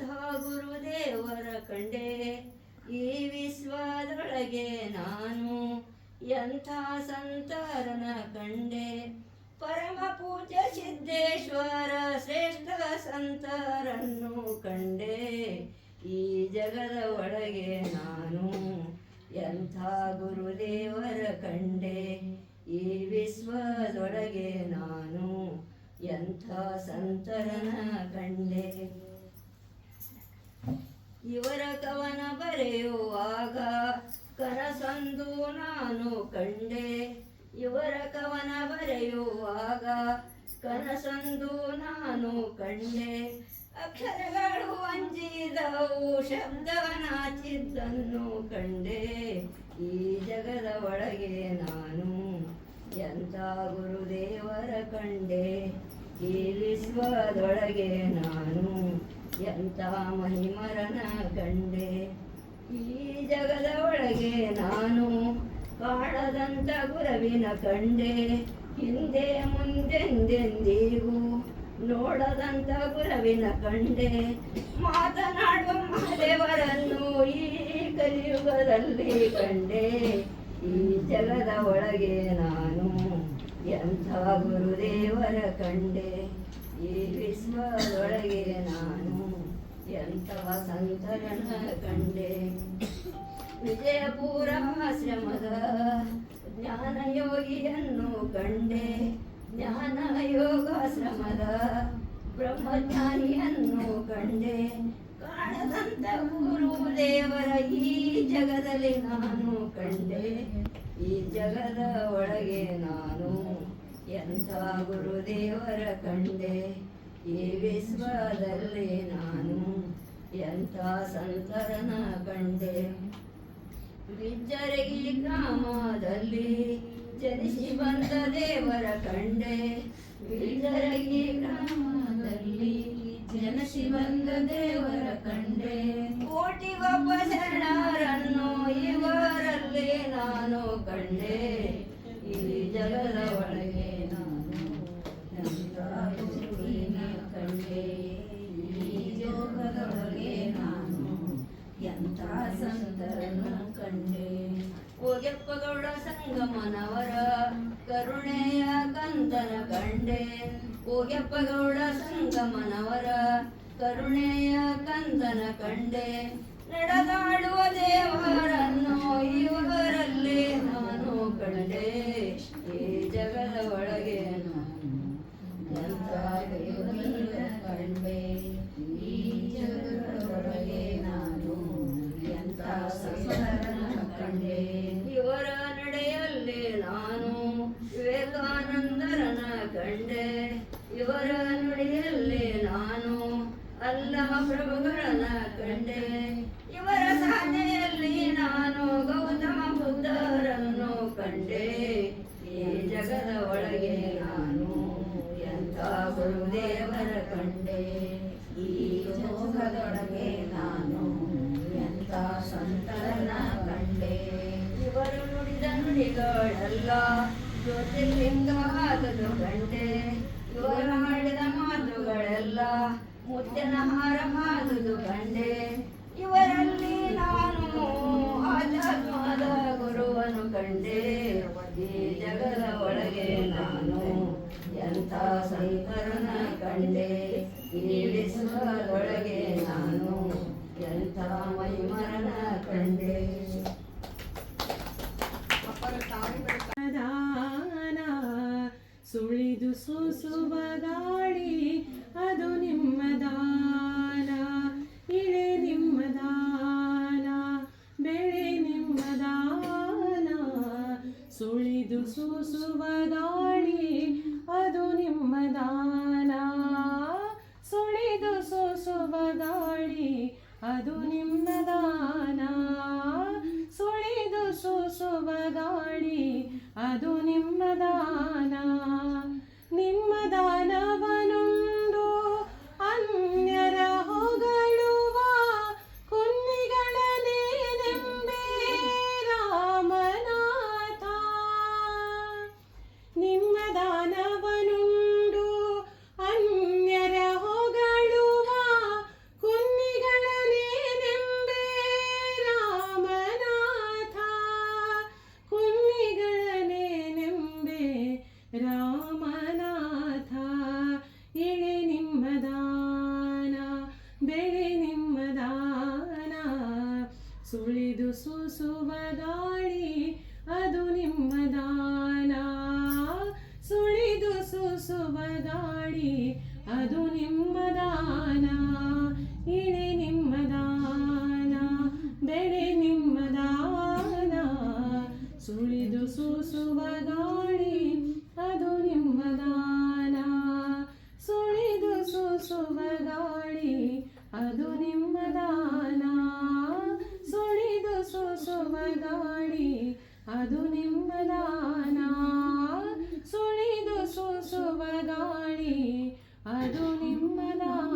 ಎಂಥ ಗುರುದೇವರ ಕಂಡೆ ಈ ವಿಶ್ವದೊಳಗೆ ನಾನು, ಎಂಥ ಸಂತರನ ಕಂಡೆ? ಪರಮ ಪೂಜ್ಯ ಸಿದ್ದೇಶ್ವರ ಶ್ರೇಷ್ಠ ಸಂತರನ್ನು ಕಂಡೆ. ಈ ಜಗದ ಒಳಗೆ ನಾನು, ಎಂಥ ಗುರುದೇವರ ಕಂಡೆ? ಈ ವಿಶ್ವದೊಳಗೆ ನಾನು, ಎಂಥ ಸಂತರನ ಕಂಡೆ? ಇವರ ಕವನ ಬರೆಯುವಾಗ ಕನಸಂದು ನಾನು ಕಂಡೆ. ಇವರ ಕವನ ಬರೆಯುವಾಗ ಕನಸಂದು ನಾನು ಕಂಡೆ. ಅಕ್ಷರಗಳು ಅಂಜಿದವು, ಶಬ್ದವನಾಚಿದ್ದನ್ನು ಕಂಡೆ. ಈ ಜಗದ ಒಳಗೆ ನಾನು ಎಂಥ ಗುರುದೇವರ ಕಂಡೆ? ಈ ವಿಶ್ವದೊಳಗೆ ನಾನು ಎಂಥ ಮಹಿಮರನ ಕಂಡೆ ಈ ಜಗದ ಒಳಗೆ ನಾನು ಕಾಣದಂತ ಗುರವಿನ ಕಂಡೆ. ಹಿಂದೆ ಮುಂದೆಂದೆಂದಿಗೂ ನೋಡದಂತ ಗುರವಿನ ಕಂಡೆ. ಮಾತನಾಡುವ ಮಹಾದೇವರನ್ನು ಈ ಕಲಿಯುಗದಲ್ಲಿ ಕಂಡೆ. ಈ ಜಗದ ಒಳಗೆ ನಾನು ಎಂಥ ಗುರುದೇವರ ಕಂಡೆ. ಈ ವಿಶ್ವದೊಳಗೆ ನಾನು ಎಂಥ ಸಂತರನ ಕಂಡೆ ವಿಜಯಪುರ ಆಶ್ರಮದ ಜ್ಞಾನ ಯೋಗಿಯನ್ನು ಕಂಡೆ. ಜ್ಞಾನ ಯೋಗಾಶ್ರಮದ ಬ್ರಹ್ಮಜ್ಞಾನಿಯನ್ನು ಕಂಡೆ. ಕಾಣದಂತ ಗುರು ದೇವರ ಈ ಜಗದಲ್ಲಿ ನಾನು ಕಂಡೆ. ಈ ಜಗದ ಒಳಗೆ ನಾನು ಎಂಥ ಗುರುದೇವರ ಕಂಡೆ. ಈ ವಿಶ್ವದಲ್ಲಿ ನಾನು, ಎಂಥ ಸಂತರನ ಕಂಡೆ. ಬಿಜ್ಜರಗಿ ಗ್ರಾಮದಲ್ಲಿ ಜನಿಸಿ ಬಂದ ದೇವರ ಕಂಡೆ. ಬಿಜ್ಜರಗಿ ಗ್ರಾಮದಲ್ಲಿ ಜನಸಿ ಬಂದ ದೇವರ ಕಂಡೆ. ಕೋಟಿ ಒಬ್ಬ ಶರಣರನ್ನು ಇವರಲ್ಲಿ ನಾನು ಕಂಡೆ. ಈ ಜಗದ ಒಳಗೆ ಸಂಗಮನವರ ಕರುಣೆಯ ಕಂದನ ಕಂಡೆ ಓಗೆಪ್ಪಗೌಡ ಸಂಗಮನವರ ಕರುಣೆಯ ಕಂದನ ಕಂಡೆ ನಡೆದಾಡುವ ದೇವರನ್ನು ಇವರಲ್ಲಿ ಅಲ್ಲಹ ಪ್ರಭುಗಳನ್ನ ಕಂಡೆ. ಇವರ ಸಾಧನೆಯಲ್ಲಿ ನಾನು ಗೌತಮ ಬುದ್ಧರನ್ನು ಕಂಡೆ. ಈ ಜಗದ ಒಳಗೆ ನಾನು ಎಂಥ ಗುರುದೇವರ ಕಂಡೆ. ಈ ಜೋಗದೊಳಗೆ ನಾನು ಎಂಥ ಸಂತರನ ಕಂಡೆ. ಇವರು ನುಡಿದ ನುಡಿಗಳೆಲ್ಲ, ಜ್ಯೋತಿರ್ಲಿಂಗ ಆದದು ಕಂಡೆ. ಇವರು ಮಾಡಿದ ಮಾತುಗಳೆಲ್ಲ ಮುತ್ತಿನ ಹಾರ ಮಾಡುದು ಕಂಡೆ ಇವರಲ್ಲಿ ನಾನು ಆಧ್ಯಾತ್ಮದ ಗುರುವನ್ನು ಕಂಡೆ. ಈ ಜಗದ ಒಳಗೆ ನಾನು ಎಂಥ ಸಂತರನ ಕಂಡೆ. ಈ ವಿಶ್ವದೊಳಗೆ ನಾನು ಎಂಥ ಮೈಮರನ ಕಂಡೆ. ಸುಳಿದು ಸೂಸುವ ಗಾಳಿ ಅದು ನಿಮ್ಮ ದಾನ, ಇಳೆ ನಿಮ್ಮ ದಾನ, ಬೆಳೆ ನಿಮ್ಮ ದಾನ. ಸುಳಿದು ಸೂಸುವ ಗಾಳಿ, ಅದು ನಿಮ್ಮ ದಾನ. ಸುಳಿದು ಸೂಸುವ ಗಾಳಿ, ಅದು ನಿಮ್ಮ ದಾನ. ಸೂಸುವ ಗಾಳಿ ಅದು ನಿಮ್ಮ ದಾನ. ಸುಳಿದು ಸೂಸುವ ಗಾಳಿ ಅದು ನಿಮ್ಮ ದಾನ. ನಿಮ್ಮದಾನ ಸುಳಿದು ಸುಸುವ ಗಾಳಿ ಅದು ನಿಮ್ಮದಾನ